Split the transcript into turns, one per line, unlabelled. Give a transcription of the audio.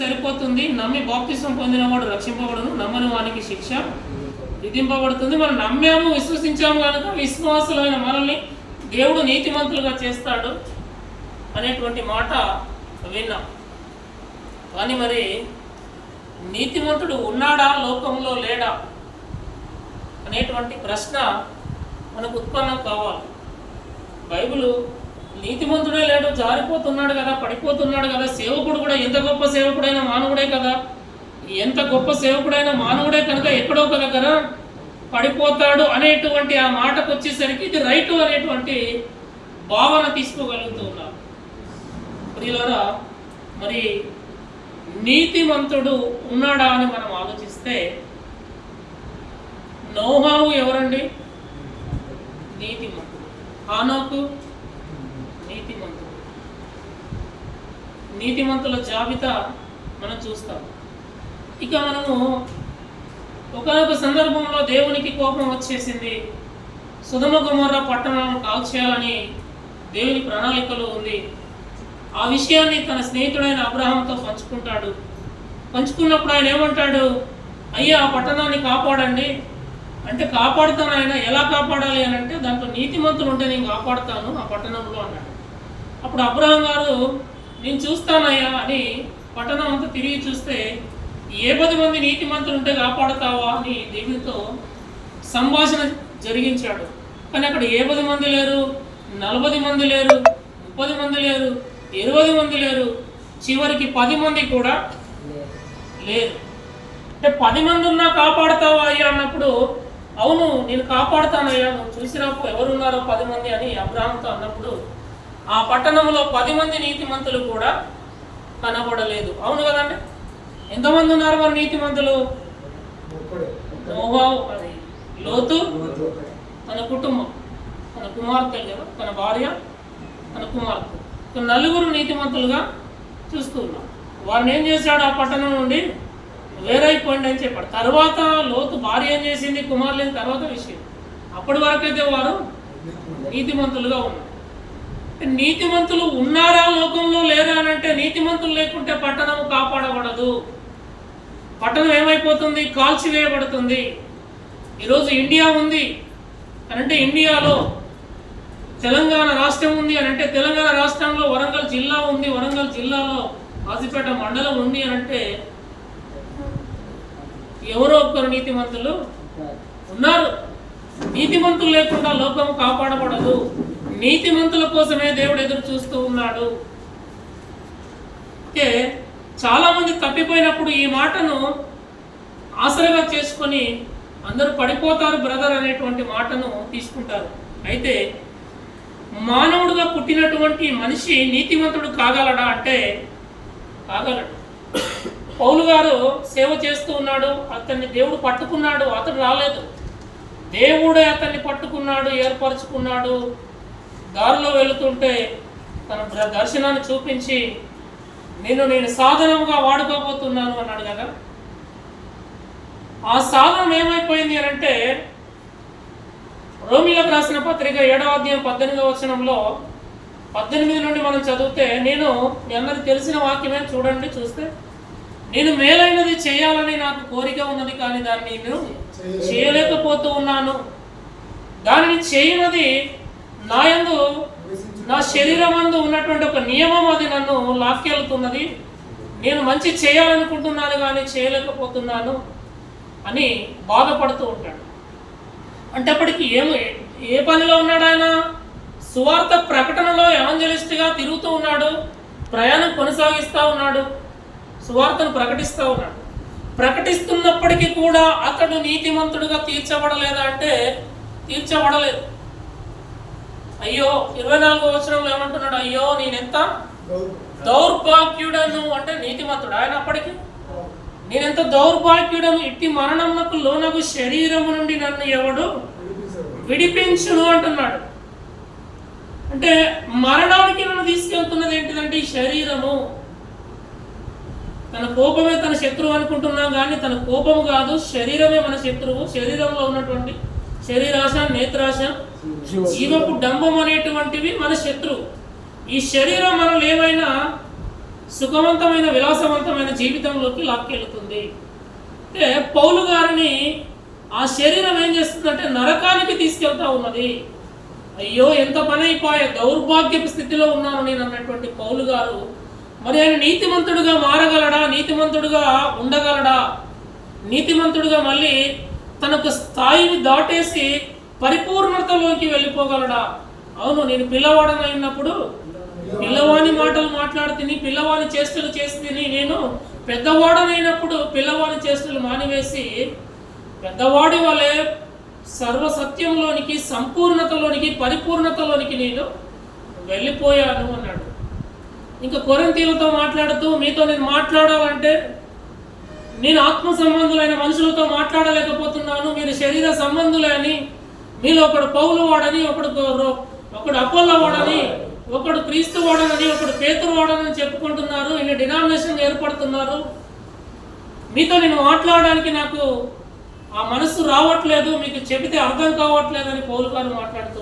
సరిపోతుంది. నమ్మి బాప్తిసం పొందినవాడు రక్షింపబడును నమ్మని వానికి శిక్ష విధింపబడుతుంది. మనం నమ్మాము విశ్వసించాము కనుక విశ్వాసులైన మనల్ని దేవుడు నీతిమంతులుగా చేస్తాడు అనేటువంటి మాట విన్నాం. కానీ మరి నీతిమంతుడు ఉన్నాడా? లోకంలో లేడా? అనేటువంటి ప్రశ్న మనకు ఉత్పన్నం కావాలి. బైబిల్ నీతిమంతుడే లేడు జారిపోతున్నాడు కదా పడిపోతున్నాడు కదా సేవకుడు కూడా ఎంత గొప్ప సేవకుడైన మానవుడే కదా. ఎంత గొప్ప సేవకుడైన మానవుడే కనుక ఎక్కడో ఒక దగ్గర పడిపోతాడు అనేటువంటి ఆ మాటకు వచ్చేసరికి ఇది రైటు అనేటువంటి భావన తీసుకోగలుగుతూ ఉన్నారు. ప్రియులరా మరి నీతిమంతుడు ఉన్నాడా అని మనం ఆలోచిస్తే నోహావు ఎవరండి? నీతిమంతుడు. హానోకు నీతిమంతుడు నీతిమంతుల జాబితా మనం చూస్తాం. ఇక మనము ఒకనొక సందర్భంలో దేవునికి కోపం వచ్చేసింది. సుధమ కుమార పట్టణాలను కాల్చేయాలని దేవుని ప్రణాళికలో ఉంది. ఆ విషయాన్ని తన స్నేహితుడైన అబ్రహాంతో పంచుకుంటాడు. పంచుకున్నప్పుడు ఆయన ఏమంటాడు? అయ్యా ఆ పట్టణాన్ని కాపాడండి. అంటే కాపాడుతాను ఆయన ఎలా కాపాడాలి అని అంటే దాంట్లో నీతిమంతులు ఉంటే నేను కాపాడుతాను ఆ పట్టణంలో అన్నాడు. అప్పుడు అబ్రహం గారు నేను చూస్తానయ్యా అని పట్టణం అంతా తిరిగి చూస్తే ఏ పది మంది నీతిమంతులు ఉంటే కాపాడతావా అని దేవునితో సంభాషణ జరిగించాడు. కానీ అక్కడ ఏ పది మంది లేరు? నలభై మంది లేరు? ముప్పది మంది లేరు? ఇరవై మంది లేరు? చివరికి పది మంది కూడా లేరు. అంటే పది మంది ఉన్నా కాపాడతావా అయ్యా అన్నప్పుడు అవును నేను కాపాడుతానయ్యా నువ్వు చూసినప్పుడు ఎవరున్నారో పది మంది అని అబ్రాహంతో అన్నప్పుడు ఆ పట్టణంలో పది మంది నీతిమంతులు కూడా కనబడలేదు. అవును కదండి? ఎంతమంది ఉన్నారు మరి నీతిమంతులు? అది లోతు తన కుటుంబం తన కుమార్తెలు కదా తన భార్య తన కుమార్తె. నలుగురు నీతిమంతులుగా చూస్తూ ఉన్నాం వారిని ఏం చేశాడు ఆ పట్టణం నుండి? వేరైపోయింది అని చెప్పాడు. తర్వాత లోతు భార్య ఏం చేసింది? కుమారులేని తర్వాత విషయం. అప్పటి వరకైతే వారు నీతిమంతులుగా ఉన్నారు. నీతిమంతులు ఉన్నారా లోకంలో లేరా అని అంటే నీతిమంతులు లేకుంటే పట్టణం కాపాడబడదు. పట్టణం ఏమైపోతుంది? కాల్చివేయబడుతుంది. ఈరోజు ఇండియా ఉంది అని అంటే ఇండియాలో తెలంగాణ రాష్ట్రం ఉంది అని అంటే తెలంగాణ రాష్ట్రంలో వరంగల్ జిల్లా ఉంది వరంగల్ జిల్లాలో కాజీపేట మండలం ఉంది అని అంటే ఎవరో ఒక్కరు నీతిమంతులు ఉన్నారు. నీతిమంతులు లేకుండా లోకం కాపాడబడదు. నీతిమంతుల కోసమే దేవుడు ఎదురు చూస్తూ ఉన్నాడు. అయితే చాలామంది తప్పిపోయినప్పుడు ఈ మాటను ఆసరగా చేసుకొని అందరూ పడిపోతారు బ్రదర్ అనేటువంటి మాటను తీసుకుంటారు. అయితే మానవుడుగా పుట్టినటువంటి మనిషి నీతిమంతుడు కాగలడా అంటే కాగలడు. పౌలు గారు సేవ చేస్తూ ఉన్నాడు అతన్ని దేవుడు పట్టుకున్నాడు అతడు రాలేదు. దేవుడే అతన్ని పట్టుకున్నాడు ఏర్పరచుకున్నాడు. దారిలో వెళుతుంటే తన దర్శనాన్ని చూపించి నేను నేను సాధనముగా వాడుకోబోతున్నాను అన్నాడు కదా. ఆ సాధనం ఏమైపోయింది అని అంటే రోమిలకు రాసిన పత్రిక ఏడవ అధ్యాయం పద్దెనిమిదవ వచనంలో పద్దెనిమిది నుండి మనం చదివితే నేను మీ అందరికి తెలిసిన వాక్యమే చూడండి చూస్తే నేను మేలైనది చేయాలని నాకు కోరిక ఉన్నది కానీ దాన్ని నేను చేయలేకపోతూ ఉన్నాను దానిని చేయనది నాయందు నా శరీరం అందు ఉన్నటువంటి ఒక నియమం అది నన్ను లాక్కెళ్తున్నది. నేను మంచి చేయాలనుకుంటున్నాను కానీ చేయలేకపోతున్నాను అని బాధపడుతూ ఉంటాడు. అంటే అప్పటికి ఏ పనిలో ఉన్నాడు ఆయన? సువార్త ప్రకటనలో ఎవంజలిస్ట్గా తిరుగుతూ ఉన్నాడు. ప్రయాణం కొనసాగిస్తూ ఉన్నాడు. సువార్తను ప్రకటిస్తూ ఉన్నాడు. ప్రకటిస్తున్నప్పటికీ కూడా అతడు నీతిమంతుడుగా తీర్చబడలేదా అంటే తీర్చబడలేదు. అయ్యో ఇరవై నాలుగో వచనంలో ఏమంటున్నాడు? అయ్యో నేనెంత దౌర్భాగ్యుడను. అంటే నీతిమంతుడు ఆయన అప్పటికి? నేనెంత దౌర్భాగ్యుడను? ఇట్టి మరణమునకు లోనగు శరీరము నుండి నన్ను ఎవడు విడిపించును అంటున్నాడు. అంటే మరణానికి నన్ను తీసుకెళ్తున్నది ఏంటిదంటే ఈ శరీరము. తన కోపమే తన శత్రువు అనుకుంటున్నాం కానీ తన కోపము కాదు శరీరమే మన శత్రువు. శరీరంలో ఉన్నటువంటి శరీరాశ నేత్రాశ జీవపు డంబం అనేటువంటివి మన శత్రువు ఈ శరీరం మనల్ని ఏమైనా సుఖవంతమైన విలాసవంతమైన జీవితంలోకి లాక్కెళ్తుంది. అంటే పౌలు గారిని ఆ శరీరం ఏం చేస్తుందంటే నరకానికి తీసుకెళ్తా ఉన్నది. అయ్యో ఎంత పని అయిపోయే దౌర్భాగ్యపు స్థితిలో ఉన్నాను నేను అన్నటువంటి పౌలు గారు. మరి ఆయన నీతిమంతుడుగా మారగలడా? నీతిమంతుడుగా ఉండగలడా? నీతిమంతుడుగా మళ్ళీ తనకు స్థాయిని దాటేసి పరిపూర్ణతలోకి వెళ్ళిపోగలడా? అవును నేను పిల్లవాడనైనప్పుడు పిల్లవాని మాటలు మాట్లాడుతుని పిల్లవాని చేష్టలు చేస్తుంది నేను పెద్దవాడనైనప్పుడు పిల్లవాని చేష్టలు మానివేసి పెద్దవాడి వలె సర్వసత్యంలోనికి సంపూర్ణతలోనికి పరిపూర్ణతలోనికి నేను వెళ్ళిపోయాను అన్నాడు. ఇంకా కొరంతీలతో మాట్లాడుతూ మీతో నేను మాట్లాడాలంటే నేను ఆత్మ సంబంధులైన మనుషులతో మాట్లాడలేకపోతున్నాను. మీరు శరీర సంబంధులే అని మీలో ఒకడు పౌలు వాడని ఒకడు ఒకడు అపోల్ల వాడని ఒకడు క్రీస్తు వాడనని ఒకడు పేతురు వాడనని చెప్పుకుంటున్నారు. ఇన్ని డినామినేషన్ ఏర్పడుతున్నారు. మీతో నేను మాట్లాడడానికి నాకు ఆ మనస్సు రావట్లేదు. మీకు చెబితే అర్థం కావట్లేదని పౌలు గారు మాట్లాడుతూ